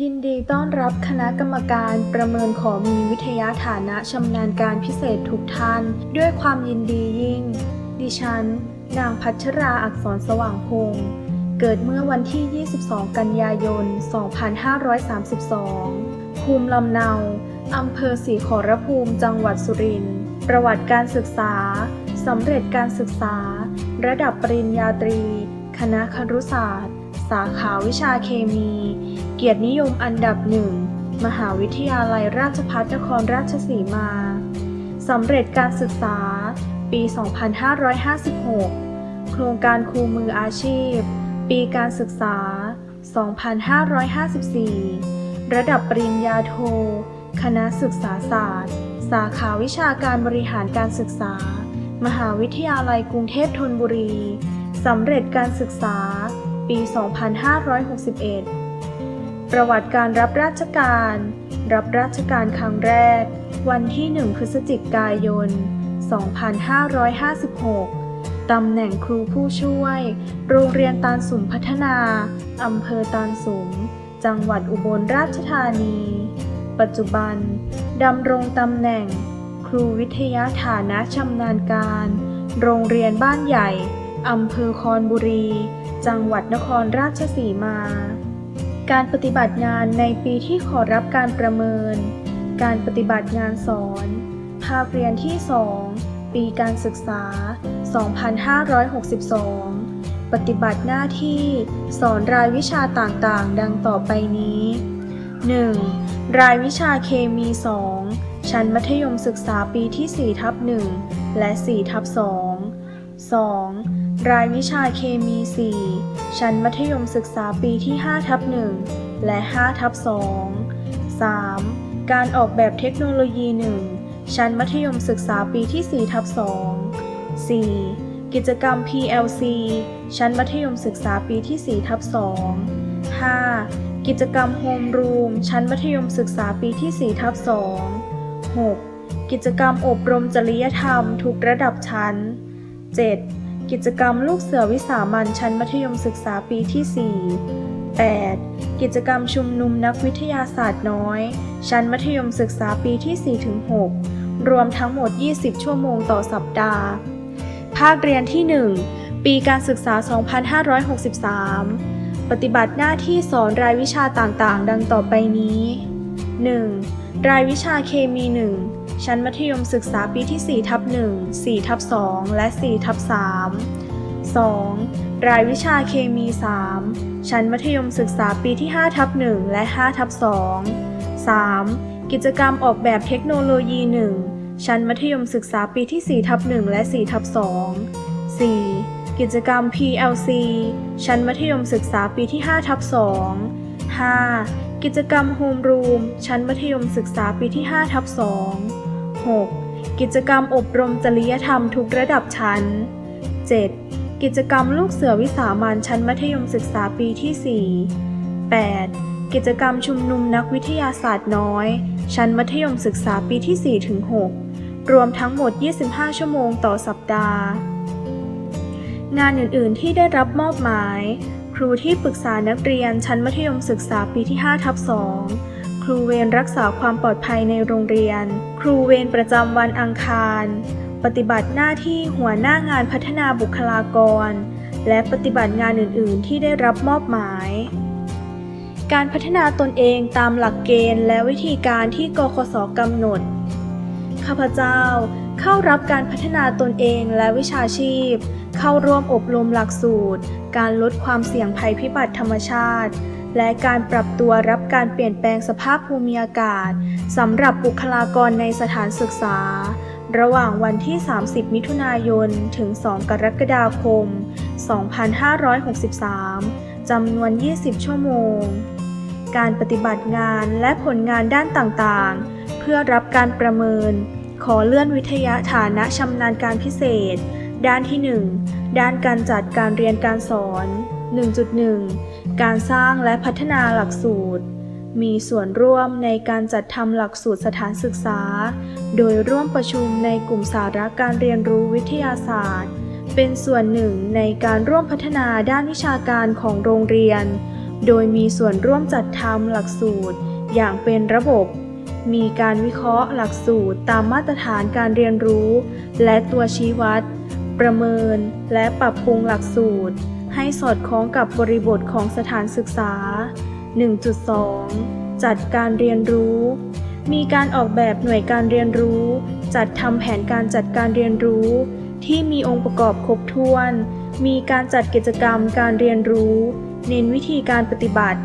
ยินดีต้อนรับคณะกรรมการประเมินขอมีวิทยาฐานะชำนาญการพิเศษทุกท่าน ด้วยความยินดียิ่ง ดิฉัน นางพัชราอักษรสว่างพงศ์เกิดเมื่อวันที่ 22 กันยายน 2532 ภูมิลำเนา อำเภอศรีขอรภูมิ จังหวัดสุรินทร์ ประวัติการศึกษา สำเร็จการศึกษา ระดับปริญญาตรี คณะครุศาสตร์ สาขาวิชาเคมี กียรตินิยมอันดับหนึ่ง มหาวิทยาลัยราชภัฏนครราชสีมา สำเร็จการศึกษา ปี 2556 โครงการครูมืออาชีพ ปีการศึกษา 2554 ระดับปริญญาโท คณะศึกษาศาสตร์ สาขาวิชาการบริหารการศึกษา มหาวิทยาลัยกรุงเทพธนบุรี สำเร็จการศึกษา ปี 2561 ประวัติการรับราชการ รับราชการครั้งแรก วันที่ 1 พฤศจิกายน 2556 ตำแหน่งครูผู้ช่วย โรงเรียนตาลสุมพัฒนา อำเภอตาลสุม จังหวัดอุบลราชธานี ปัจจุบัน ดำรงตำแหน่ง ครูวิทยาฐานะชำนาญการ โรงเรียนบ้านใหญ่ อำเภอคอนบุรี จังหวัดนครราชสีมา การปฏิบัติงานในปีที่ขอรับการประเมิน การปฏิบัติงานสอน ภาคเรียนที่ 2 ปีการศึกษา 2562 ปฏิบัติหน้าที่สอนรายวิชาต่างๆ ดังต่อไปนี้ 1. รายวิชาเคมี 2 ชั้นมัธยมศึกษาปีที่4ทับ1และ4ทับ2 2. รายวิชาเคมี 4 ชั้นมัธยมศึกษาปีที่5ทับ1และ5ทับ2 3. การออกแบบเทคโนโลยี 1 ชั้นมัธยมศึกษาปีที่4ทับ2 4. กิจกรรม PLC ชั้นมัธยมศึกษาปีที่4ทับ2 5. กิจกรรมโฮมรูมชั้นมัธยมศึกษาปีที่4ทับ2 6. กิจกรรมอบรมจริยธรรมทุกระดับชั้น 7. กิจกรรมลูกเสือวิสามันชั้นมัธยมศึกษาปีที่ 4 8. กิจกรรมชุมนุมนักวิทยาศาสตร์น้อย ชั้นมัธยมศึกษาปีที่ 4-6 รวมทั้งหมด 20 ชั่วโมงต่อสัปดาห์ ภาคเรียนที่ 1 ปีการศึกษา 2563 ปฏิบัติหน้าที่สอนรายวิชาต่างๆ ดังต่อไปนี้ 1. รายวิชาเคมี 1 ชั้นมัธยมศึกษาปีที่4ทับ1 4ทับ2และ4ทับ3 2. รายวิชาเคมี 3 ชั้นมัธยมศึกษาปีที่5ทับ1และ5ทับ2 3. กิจกรรมออกแบบเทคโนโลยี 1 ชั้นมัธยมศึกษาปีที่4ทับ1และ4ทับ2 4. กิจกรรม PLC ชั้นมัธยมศึกษาปีที่5ทับ2 5. กิจกรรมโฮมรูมชั้นมัธยมศึกษาปีที่5ทับ2 6. กิจกรรมอบรมจริยธรรมทุกระดับชั้น 7. กิจกรรมลูกเสือวิสามันชั้นมัธยมศึกษาปีที่ 4 8. กิจกรรมชุมนุมนักวิทยาศาสตร์น้อย ชั้นมัธยมศึกษาปีที่4ถึง6รวมทั้งหมด 25 ชั่วโมงต่อสัปดาห์ งานอื่น ๆ ที่ได้รับมอบหมาย ครูที่ปรึกษานักเรียนชั้นมัธยมศึกษาปีที่5ทับ2 ครูเวรรักษาความปลอดภัยในโรงเรียน ครูเวรประจำวันอังคาร ปฏิบัติหน้าที่หัวหน้างานพัฒนาบุคลากร และปฏิบัติงานอื่น ๆ ที่ได้รับมอบหมาย การพัฒนาตนเองตามหลักเกณฑ์และวิธีการที่กคสกำหนด ข้าพเจ้าเข้ารับการพัฒนาตนเองและวิชาชีพ เข้าร่วมอบรมหลักสูตร การลดความเสี่ยงภัยพิบัติธรรมชาติ และการปรับตัวรับการเปลี่ยนแปลงสภาพภูมิอากาศสำหรับบุคลากรในสถานศึกษา ระหว่างวันที่ 30 มิถุนายน ถึง 2 กรกฎาคม 2563 จำนวน 20 ชั่วโมง การปฏิบัติงานและผลงานด้านต่างๆ เพื่อรับการประเมิน ขอเลื่อนวิทยาฐานะชำนาญการพิเศษ ด้านที่ 1 ด้านการจัดการเรียนการสอน 1.1 การสร้างและพัฒนาหลักสูตร มีส่วนร่วมในการจัดทำหลักสูตรสถานศึกษา โดยร่วมประชุมในกลุ่มสาระการเรียนรู้วิทยาศาสตร์ เป็นส่วนหนึ่งในการร่วมพัฒนาด้านวิชาการของโรงเรียน โดยมีส่วนร่วมจัดทำหลักสูตร อย่างเป็นระบบมีการวิเคราะห์หลักสูตรตามมาตรฐานการเรียนรู้ และตัวชี้วัด ประเมิน และปรับปรุงหลักสูตร ให้สอดคล้องกับบริบทของสถานศึกษา 1.2 จัดการเรียนรู้ มีการออกแบบหน่วยการเรียนรู้ จัดทำแผนการจัดการเรียนรู้ ที่มีองค์ประกอบครบถ้วน มีการจัดกิจกรรมการเรียนรู้ เน้นวิธีการปฏิบัติ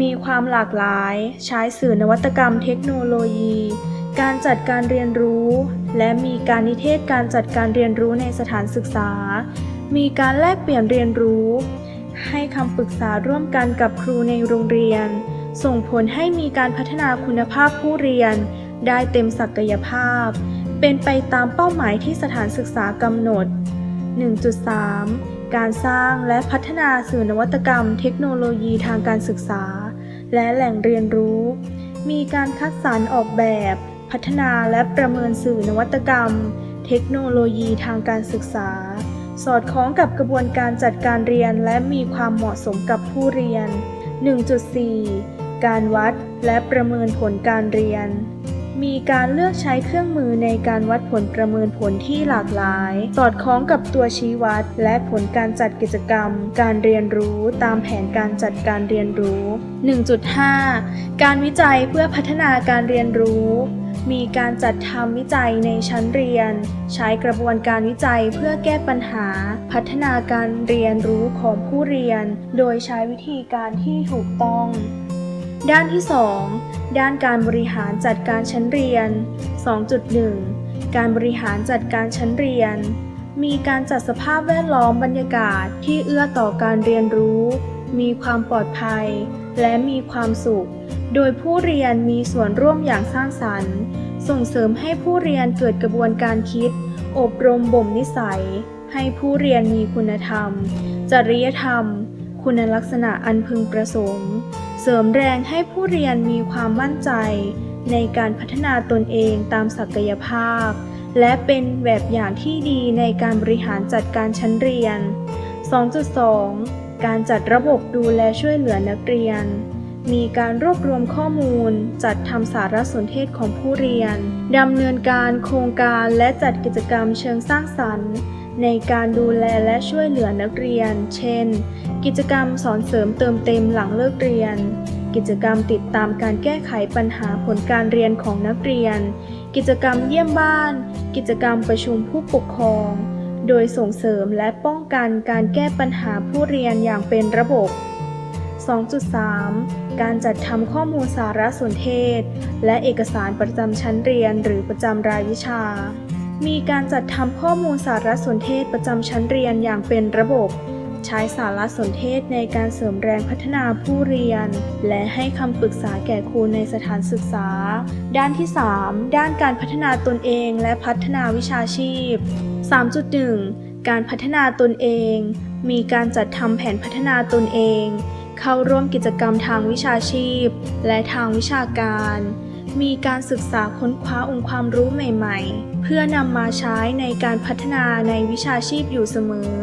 มีความหลากหลาย ใช้สื่อนวัตกรรมเทคโนโลยี การจัดการเรียนรู้ และมีการนิเทศการจัดการเรียนรู้ในสถานศึกษา มีการแลกเปลี่ยนเรียนรู้ ให้คำปรึกษาร่วมกันกับครูในโรงเรียน ส่งผลให้มีการพัฒนาคุณภาพผู้เรียน ได้เต็มศักยภาพ เป็นไปตามเป้าหมายที่สถานศึกษากำหนด 1.3 การสร้างและพัฒนาสื่อนวัตกรรม เทคโนโลยีทางการศึกษา และแหล่งเรียนรู้ มีการคัดสรรออกแบบ พัฒนาและประเมินสื่อนวัตกรรม เทคโนโลยีทางการศึกษา สอดคล้องกับกระบวนการจัดการเรียนและมีความเหมาะสมกับผู้เรียน 1.4 การวัดและประเมินผลการเรียน มีการเลือกใช้เครื่องมือในการวัดผลประเมินผลที่หลากหลาย สอดคล้องกับตัวชี้วัด และผลการจัดกิจกรรม การเรียนรู้ตามแผนการจัดการเรียนรู้ 1.5 การวิจัยเพื่อพัฒนาการเรียนรู้ มีการจัดทำวิจัยในชั้นเรียน ใช้กระบวนการวิจัยเพื่อแก้ปัญหา พัฒนาการเรียนรู้ของผู้เรียน โดยใช้วิธีการที่ถูกต้อง ด้านที่ 2 ด้านการบริหารจัดการชั้นเรียน 2.1 การบริหารจัดการชั้นเรียน มีการจัดสภาพแวดล้อมบรรยากาศที่เอื้อต่อการเรียนรู้ มีความปลอดภัย และมีความสุข โดยผู้เรียนมีส่วนร่วมอย่างสร้างสรรค์ ส่งเสริมให้ผู้เรียนเกิดกระบวนการคิด อบรมบ่มนิสัย ให้ผู้เรียนมีคุณธรรม จริยธรรม คุณลักษณะอันพึงประสงค์ เสริมแรงให้ผู้เรียนมีความมั่นใจ ในการพัฒนาตนเองตามศักยภาพ และเป็นแบบอย่างที่ดีในการบริหารจัดการชั้นเรียน 2.2 การจัดระบบดูแลช่วยเหลือนักเรียน มีการรวบรวมข้อมูล จัดทำสารสนเทศของผู้เรียนดำเนินการโครงการและจัดกิจกรรมเชิงสร้างสรรค์ ในการดูแลและช่วยเหลือนักเรียน เช่น กิจกรรมสอนเสริมเติมเต็มหลังเลิกเรียน กิจกรรมติดตามการแก้ไขปัญหาผลการเรียนของนักเรียน กิจกรรมเยี่ยมบ้าน กิจกรรมประชุมผู้ปกครอง โดยส่งเสริมและป้องกันการแก้ปัญหาผู้เรียนอย่างเป็นระบบ 2.3 การจัดทำข้อมูลสารสนเทศ และเอกสารประจำชั้นเรียนหรือประจำรายวิชา มีการจัดทำข้อมูลสารสนเทศประจำชั้นเรียนอย่างเป็นระบบ ใช้สารสนเทศในการเสริมแรงพัฒนาผู้เรียน และให้คำปรึกษาแก่ครูในสถานศึกษา ด้านที่ 3 ด้านการพัฒนาตนเองและพัฒนาวิชาชีพ 3.1 การพัฒนาตนเองมีการจัดทำแผนพัฒนาตนเอง เข้าร่วมกิจกรรมทางวิชาชีพ และทางวิชาการ มีการศึกษาค้นคว้าองค์ความรู้ใหม่ๆ เพื่อนำมาใช้ในการพัฒนาในวิชาชีพอยู่เสมอ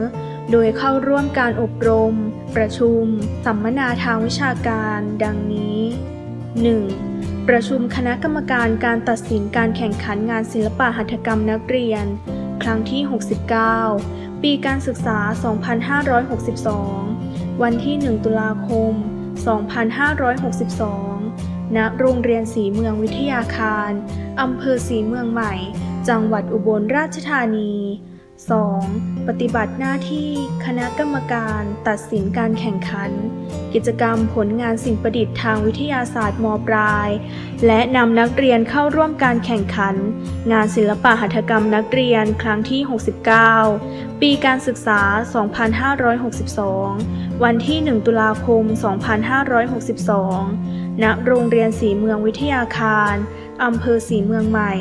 โดยเข้าร่วมการอบรม ประชุม สัมมนาทางวิชาการ ดังนี้ 1. ประชุมคณะกรรมการการตัดสินการแข่งขันงานศิลปะหัตถกรรมนักเรียน ครั้งที่ 69 ปีการศึกษา 2562 วันที่ 1 ตุลาคม 2562 ณ โรงเรียนสีเมืองวิทยาคาร อำเภอสีเมืองใหม่ จังหวัดอุบลราชธานี 2. ปฏิบัติหน้าที่คณะกรรมการตัดสินการแข่งขัน กิจกรรมผลงานสิ่งประดิษฐ์ทางวิทยาศาสตร์มปลาย และนำนักเรียนเข้าร่วมการแข่งขัน งานศิลปะหัตถกรรมนักเรียนครั้งที่ 69 ปีการศึกษา 2562 วันที่ 1 ตุลาคม 2562 ณ โรงเรียนสีเมืองวิทยาคารอำเภอสีเมืองใหม่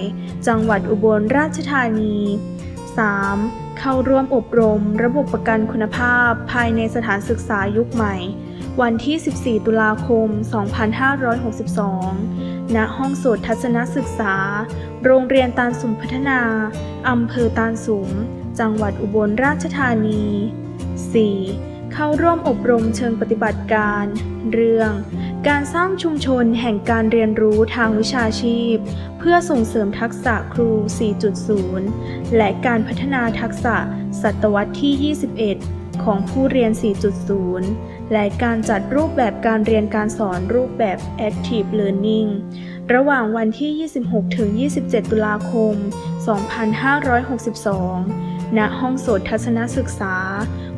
จังหวัดอุบลราชธานี 3. เข้าร่วมอบรม ระบบประกันคุณภาพ ภายในสถานศึกษายุคใหม่ วันที่ 14 ตุลาคม 2562 ณ ห้องสดทัศนศึกษา โรงเรียนตาลสุมพัฒนา อำเภอตาลสุม จังหวัดอุบลราชธานี 4. เข้าร่วมอบรมเชิงปฏิบัติการ เรื่อง การสร้างชุมชนแห่งการเรียนรู้ทางวิชาชีพ เพื่อส่งเสริมทักษะครู 4.0 และการพัฒนาทักษะศตวรรษที่ 21 ของผู้เรียน 4.0 และการจัดรูปแบบการเรียนการสอนรูปแบบ Active Learning ระหว่างวันที่ 26-27 ตุลาคม 2562 ณห้องโสตทัศนศึกษา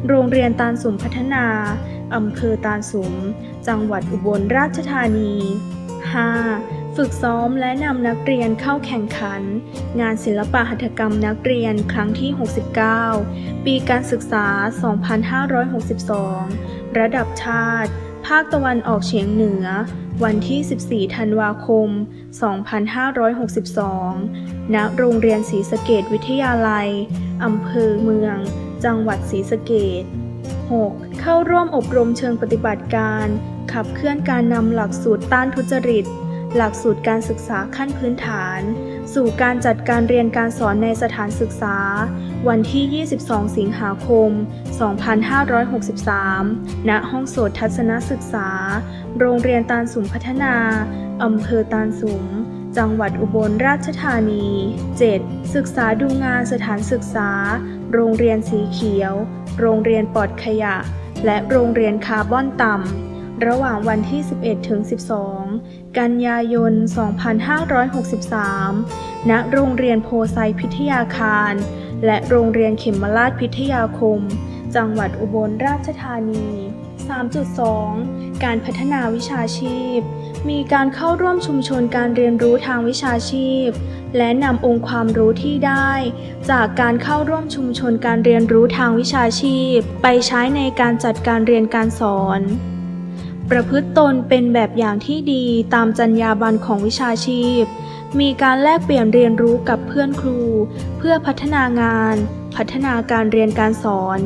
โรงเรียนตาลสุมพัฒนา อำเภอตาลสุม จังหวัดอุบลราชธานี 5. ฝึกซ้อมและนำนักเรียนเข้าแข่งขัน งานศิลปะหัตถกรรมนักเรียนครั้งที่ 69 ปีการศึกษา 2562 ระดับชาติ ภาคตะวันออกเฉียงเหนือ วันที่ 14 ธันวาคม 2562 ณ โรงเรียนศรีสะเกดวิทยาลัย อำเภอเมือง จังหวัดศรีสะเกด 6. เข้าร่วมอบรมเชิงปฏิบัติการ ขับเคลื่อนการนำหลักสูตรต้านทุจริต หลักสูตรการศึกษาขั้นพื้นฐาน สู่การจัดการเรียนการสอนในสถานศึกษา วันที่ 22 สิงหาคม 2563 ณ ห้องโสตทัศนศึกษา โรงเรียนตาลสุมพัฒนา อำเภอตาลสุม จังหวัดอุบลราชธานี 7. ศึกษาดูงานสถานศึกษา โรงเรียนสีเขียว โรงเรียนปลอดขยะ และโรงเรียนคาร์บอนต่ำระหว่างวันที่ 11 ถึง 12 กันยายน 2563 ณ โรงเรียนโพไซพิทยาคาร และโรงเรียนเขมราชพิทยาคม จังหวัดอุบลราชธานี 3.2 การพัฒนาวิชาชีพ มีการเข้าร่วมชุมชนการเรียนรู้ทางวิชาชีพ และนำองค์ความรู้ที่ได้ จากการเข้าร่วมชุมชนการเรียนรู้ทางวิชาชีพ ไปใช้ในการจัดการเรียนการสอน ประพฤติตนเป็นแบบอย่างที่ดีตามจรรยาบรรณของวิชาชีพ มีการแลกเปลี่ยนเรียนรู้กับเพื่อนครู เพื่อพัฒนางาน พัฒนาการเรียนการสอน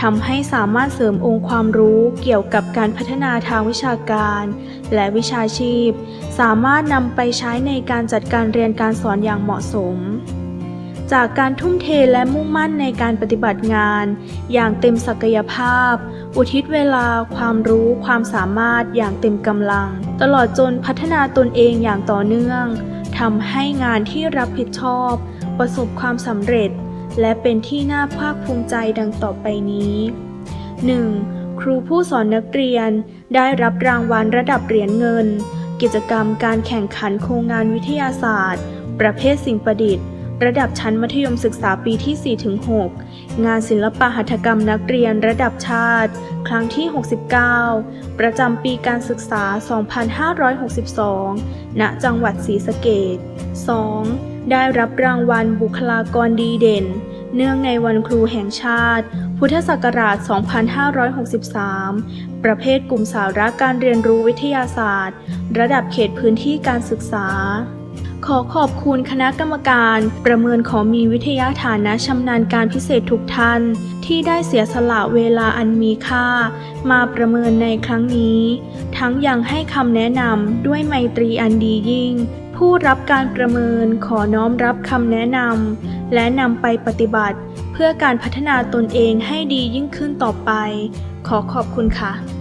ทำให้สามารถเสริมองค์ความรู้เกี่ยวกับการพัฒนาทางวิชาการ และวิชาชีพ สามารถนำไปใช้ในการจัดการเรียนการสอนอย่างเหมาะสม จากการทุ่มเทและมุ่งมั่นในการปฏิบัติงาน อย่างเต็มศักยภาพ อุทิศเวลา ความรู้ ความสามารถอย่างเต็มกำลัง ตลอดจนพัฒนาตนเองอย่างต่อเนื่องทำให้งานที่รับผิดชอบ ประสบความสำเร็จ และเป็นที่น่าภาคภูมิใจดังต่อไปนี้ 1. ครูผู้สอนนักเรียนได้รับรางวัลระดับเหรียญเงิน กิจกรรมการแข่งขันโครงงานวิทยาศาสตร์ ประเภทสิ่งประดิษฐ์ ระดับชั้นมัธยมศึกษาปีที่ 4-6 งานศิลปะหัตถกรรมนักเรียนระดับชาติ ครั้งที่ 69 ประจำปีการศึกษา 2562 ณ จังหวัดศรีสะเกษ 2. ได้รับรางวัลบุคลากรดีเด่น เนื่องในวันครูแห่งชาติ พุทธศักราช 2563 ประเภทกลุ่มสาระการเรียนรู้วิทยาศาสตร์ ระดับเขตพื้นที่การศึกษา ขอขอบคุณคณะกรรมการ ประเมินขอมีวิทยาฐานะชำนาญการพิเศษทุกท่าน ที่ได้เสียสละเวลาอันมีค่า มาประเมินในครั้งนี้ ทั้งยังให้คำแนะนำด้วยไมตรีอันดียิ่ง ผู้รับการประเมินขอน้อมรับคำแนะนำและนำไปปฏิบัติ เพื่อการพัฒนาตนเองให้ดียิ่งขึ้นต่อไป ขอขอบคุณค่ะ